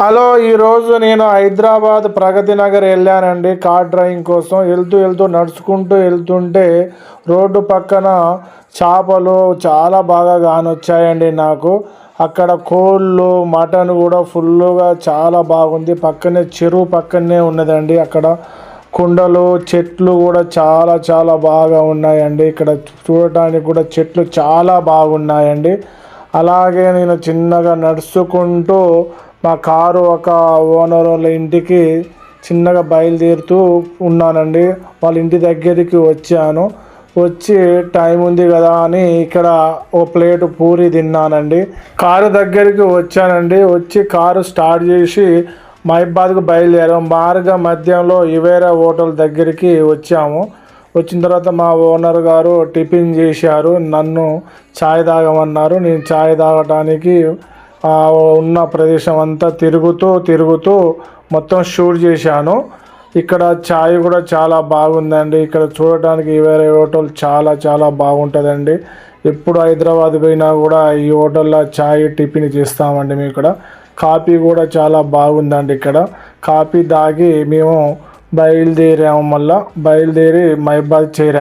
Hello ఈరోజు నేను హైదరాబాద్ ప్రగతి నగర్ వెళ్ళానండి. కార్ డ్రైవింగ్ కోసం వెళ్తూ వెళ్తూ నడుచుకుంటూ వెళ్తుంటే రోడ్డు పక్కన చేపలు చాలా బాగా కానొచ్చాయండి నాకు. అక్కడ కోళ్ళు మటన్ కూడా ఫుల్గా చాలా బాగుంది. పక్కనే చెరువు పక్కనే ఉన్నదండి. అక్కడ కుండలు చెట్లు కూడా చాలా చాలా బాగా ఉన్నాయండి. ఇక్కడ చూడటానికి కూడా చెట్లు చాలా బాగున్నాయండి. అలాగే నేను చిన్నగా నడుచుకుంటూ మా కారు ఒక ఓనర్ వాళ్ళ ఇంటికి చిన్నగా బయలుదేరుతూ ఉన్నానండి. వాళ్ళ ఇంటి దగ్గరికి వచ్చాను. వచ్చి టైం ఉంది కదా అని ఇక్కడ ఓ ప్లేట్ పూరి తిన్నానండి. కారు దగ్గరికి వచ్చానండి. వచ్చి కారు స్టార్ట్ చేసి మహిబాద్కు బయలుదేరాం. మార్గ మధ్యంలో ఇవేరా హోటల్ దగ్గరికి వచ్చాము. వచ్చిన తర్వాత మా ఓనర్ గారు టిఫిన్ చేశారు. నన్ను ఛాయ్ తాగమన్నారు. నేను ఛాయ్ తాగటానికి ఉన్న ప్రదేశం అంతా తిరుగుతూ తిరుగుతూ మొత్తం షూట్ చేశాను. ఇక్కడ ఛాయ్ కూడా చాలా బాగుందండి. ఇక్కడ చూడటానికి వేరే హోటల్ చాలా చాలా బాగుంటుందండి. ఎప్పుడు హైదరాబాద్ పోయినా కూడా ఈ హోటల్లో ఛాయ్ టిఫిన్ చేస్తామండి మేము ఇక్కడ. కాఫీ కూడా చాలా బాగుందండి ఇక్కడ. కాఫీ తాగి మేము బయలుదేరాము మళ్ళా. బయలుదేరి మైబాద్ చేరాము.